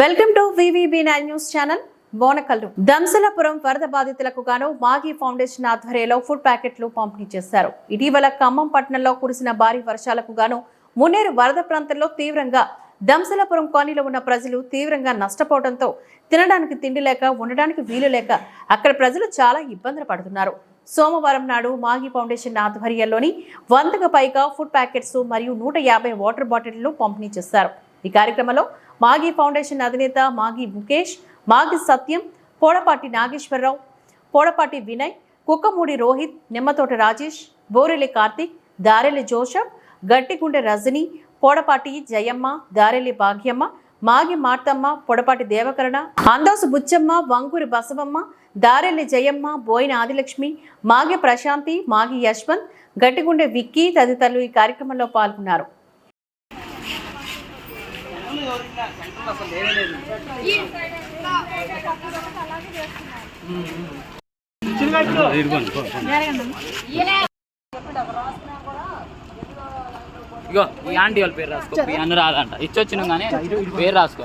Welcome to VVB nine news channel. Bonakallu Damsalapuram వరద బాధితులకు గాను మాఘీ ఫౌండేషన్ ఆధ్వర్యంలో ఫుడ్ ప్యాకెట్లు పంపిణీ చేశారు. ఇటీవల ఖమ్మం పట్టణంలో కురిసిన భారీ వర్షాలకు గాను మున్నేరు వరద ప్రాంతంలో తీవ్రంగా దంసలపురం కాలనీలో ఉన్న ప్రజలు తీవ్రంగా నష్టపోవడంతో తినడానికి తిండి లేక ఉండడానికి వీలు లేక అక్కడ ప్రజలు చాలా ఇబ్బందులు పడుతున్నారు. సోమవారం నాడు మాగి ఫౌండేషన్ ఆధ్వర్యంలోని వందకు పైగా ఫుడ్ ప్యాకెట్స్ మరియు నూట యాభై వాటర్ బాటిళ్ళు పంపిణీ చేశారు. ఈ కార్యక్రమంలో మాగి ఫౌండేషన్ అధినేత మాగి ముఖేష్ మాగి సత్యం పోడపాటి నాగేశ్వరరావు పోడపాటి వినయ్ కుక్కమూడి రోహిత్ నిమ్మతోట రాజేష్ బోరెలి కార్తిక్ దారెలి జోషఫ్ గట్టిగుండె రజని పోడపాటి జయమ్మ దారెలి భాగ్యమ్మ మాగి మార్తమ్మ పొడపాటి దేవకరణ అందోసు బుచ్చమ్మ వంగూరి బసవమ్మ దారెల్లి జయమ్మ బోయిన ఆదిలక్ష్మి మాగి ప్రశాంతి మాగి యశ్వంత్ గట్టిగుండె విక్కీ తదితరులు ఈ కార్యక్రమంలో పాల్గొన్నారు. ఇగో ఈ ఆంటీ వాళ్ళ పేరు రాసుకో. ఈ అన్న రాదంట. ఇచ్చొచ్చిన కానీ పేరు రాసుకో.